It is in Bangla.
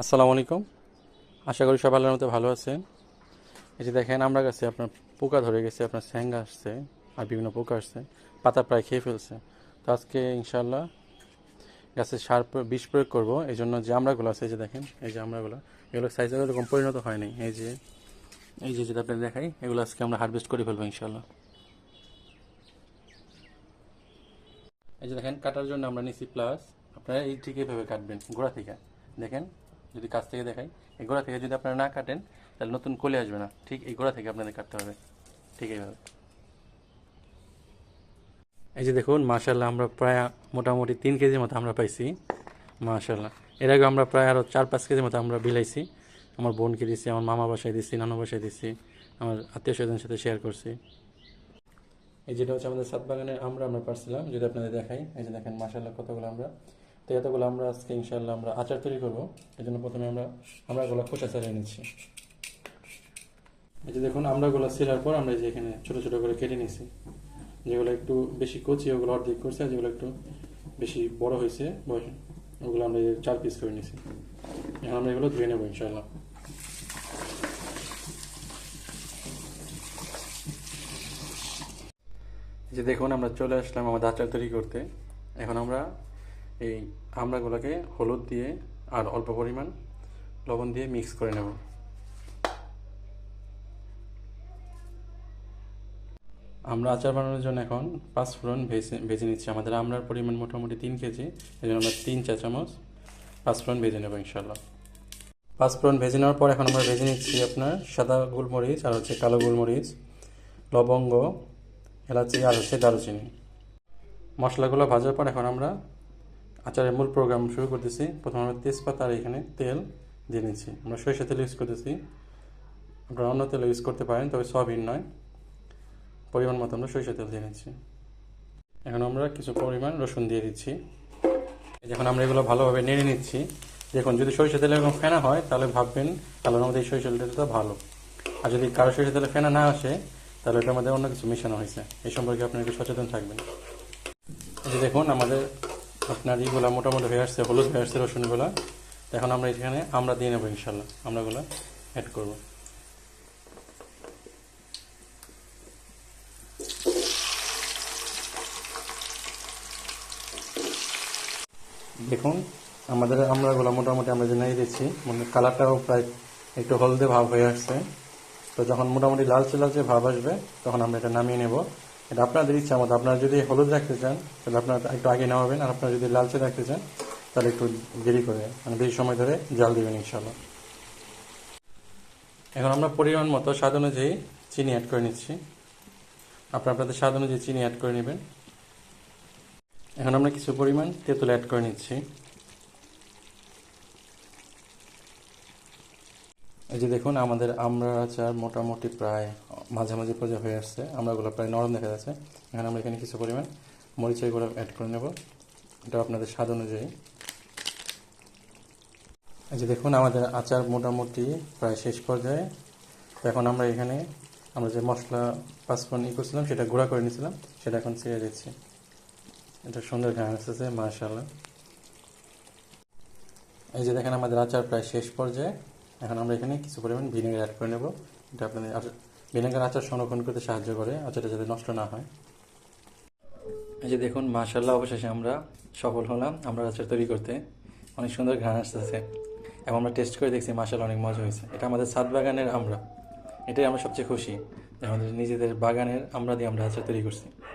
আসসালামু আলাইকুম। আশা করি সব আল্লাহর মতো ভালো আছেন। এই যে দেখেন, আমরা গাছে, আপনার পোকা ধরে গেছে, আপনার স্যাঙ্গা আসছে, আর বিভিন্ন পোকা আসছে, পাতা প্রায় খেয়ে ফেলছে। তো আজকে ইনশাল্লাহ গাছের সার বিষ প্রয়োগ করব। এই জন্য যে আমরাগুলো আছে, এই যে দেখেন, এই যে আমরাগুলো এগুলো সাইজ এরকম পরিণত হয়নি এই যে এই যে যেটা আপনাদের দেখাই, এগুলো আজকে আমরা হারভেস্ট করে ফেলব ইনশাল্লাহ এই যে দেখেন, কাটার জন্য আমরা নিচ্ছি প্লাস আপনারা এই ঠিক এইভাবে কাটবেন, গোড়া থেকে। দেখেন যদি কাছ থেকে দেখাই, এই গোড়া থেকে যদি আপনারা না কাটেন, তাহলে নতুন কলে আসবে না। ঠিক এই গোড়া থেকে আপনাদের কাটতে হবে। ঠিক এইভাবে। এই যে দেখুন মাশাল্লাহ আমরা প্রায় মোটামুটি তিন কেজির মতো আমরা পাইছি। মাশাল্লাহ এর আগে আমরা প্রায় আরও চার পাঁচ কেজির মতো আমরা বিলাইছি। আমার বোনকে দিচ্ছি আমার মামা বাসায় দিচ্ছি নানু বাসায় দিচ্ছি আমার আত্মীয় স্বজনের সাথে শেয়ার করছি। এই যেটা হচ্ছে আমাদের সাত বাগানের আমরা আমরা পারছিলাম, যদি আপনাদের দেখাই, এই যে দেখেন মাসাল্লাহ কতগুলো আমরা তো এতগুলো আমরা আজকে ইনশাল্লাহ আমরা আচার তৈরি করব। এই জন্য প্রথমে আমরা আমরাগুলো খোসা ছাড়িয়ে নিচ্ছি। এই যে দেখুন আমরাগুলো ছিলার পর আমরা যে এখানে ছোট ছোট করে কেটে নিয়েছি। যেগুলো একটু বেশি কচি, ওগুলো অর্ধেক করছে, আর যেগুলো একটু বেশি বড় হয়েছে ওগুলো আমরা চার পিস করে নিয়েছি। এখন আমরা এগুলো ধুয়ে নেব ইনশাল্লাহ যে দেখুন, আমরা চলে আসলাম আমাদের আচার তৈরি করতে। এখন আমরা এই আমড়াগুলোকে হলুদ দিয়ে আর অল্প পরিমাণ লবণ দিয়ে মিক্স করে নেব। আমরা আচার বানানোর জন্য এখন পাঁচ ফোড়ন ভেজে ভেজে নিচ্ছি। আমাদের আমড়ার পরিমাণ মোটামুটি তিন কেজি, এই জন্য আমরা তিন চা চামচ পাঁচ ফোড়ন ভেজে নেব ইনশাল্লাহ পাঁচ ফোড়ন ভেজে নেওয়ার পর এখন আমরা ভেজে নিচ্ছি আপনার সাদা গোলমরিচ আর হচ্ছে কালো গোলমরিচ, লবঙ্গ, এলাচি আর হচ্ছে দারুচিনি। মশলাগুলো ভাজার পর এখন আমরা আচারের মূল প্রোগ্রাম শুরু করতেছি। প্রথমে আমরা তেজপাতা আর এখানে তেল দিয়ে নিচ্ছি। আমরা সরিষা তেল ইউজ করতেছি। আপনারা অন্য তেল ইউজ করতে পারেন, তবে সয়াবিন নয়। পরিমাণ মতো আমরা সরিষা তেল দিয়ে নিচ্ছি। এখন আমরা কিছু পরিমাণ রসুন দিয়ে দিচ্ছি। যখন আমরা এগুলো ভালোভাবে নেড়ে নিচ্ছি। দেখুন, যদি সরিষা তেলে এরকম ফেনা হয়, তাহলে ভাববেন তাহলে আমাদের এই সরিষা তেলটা ভালো। আর যদি কারও সরিষা তেলে ফেনা না আসে, তাহলে এটার মধ্যে অন্য কিছু মেশানো হয়েছে। এই সম্পর্কে আপনার একটু সচেতন থাকবেন। দেখুন, আমাদের আপনার ইগুলা মোটামুটি হয়ে আসছে, হলুদ হয়ে আসছে রসুনগুলা। এখন আমরা এখানে আমরা দিয়ে নেব ইনশাল্লাহ আমরাগুলো অ্যাড করব। দেখুন, আমাদের আমরাগুলো মোটামুটি আমরা নেড়ে দিচ্ছি মানে কালারটাও প্রায় একটু হলদে ভাব হয়ে আসছে। তো যখন মোটামুটি লালচে লালচে ভাব আসবে, তখন আমরা এটা নামিয়ে নেব। এটা আপনাদের ইচ্ছা মতো। আপনারা যদি হলুদ রাখতে চান, তাহলে আপনারা একটু আগে নামাবেন আর আপনারা যদি লালচে রাখতে চান, তাহলে একটু দেরি করে মানে বেশি সময় ধরে জাল দিবেন ইনশাল্লাহ এখন আমরা পরিমাণ মতো স্বাদ অনুযায়ী চিনি অ্যাড করে নিচ্ছি। আপনারা আপনাদের স্বাদ অনুযায়ী চিনি অ্যাড করে নেবেন। এখন আমরা কিছু পরিমাণ তেঁতুল অ্যাড করে নিচ্ছি। এই যে দেখুন, আমাদের আমরা আচার মোটামুটি প্রায় মাঝামাঝি পর্যায়ে হয়ে আসছে। আমরাগুলো প্রায় নরম দেখা যাচ্ছে। এখন আমরা এখানে কিছু পরিমাণ মরিচের গুঁড়ো অ্যাড করে নেব। এটা আপনাদের স্বাদ অনুযায়ী। এই যে দেখুন, আমাদের আচার মোটামুটি প্রায় শেষ পর্যায়ে। তো এখন আমরা এখানে, আমরা যে মশলা পাঁচফোড়ন ই করছিলাম, সেটা গুঁড়া করে নিয়েছিলাম। সেটা এখন ছেড়ে দিচ্ছি। এটা সুন্দর ঘ্রাণ আসতেছে মার্শাল্লাহ এই যে দেখেন, আমাদের আচার প্রায় শেষ পর্যায়ে। এখন আমরা এখানে কিছু পরিমাণ ভিনেগার অ্যাড করে নেব। এটা আপনাদের ভিনেগার আচার সংরক্ষণ করতে সাহায্য করে, আচারটা যাতে নষ্ট না হয়। এই যে দেখুন মাশাল্লাহ অবশেষে আমরা সফল হলাম আমরা আচার তৈরি করতে। অনেক সুন্দর ঘ্রাণ আসতেছে। এবং আমরা টেস্ট করে দেখছি মাশাল্লাহ অনেক মজা হয়েছে। এটা আমাদের সাত বাগানের আমরা। এটাই আমরা সবচেয়ে খুশি। আমাদের নিজেদের বাগানের আমরা দিয়ে আমরা আচার তৈরি করছি।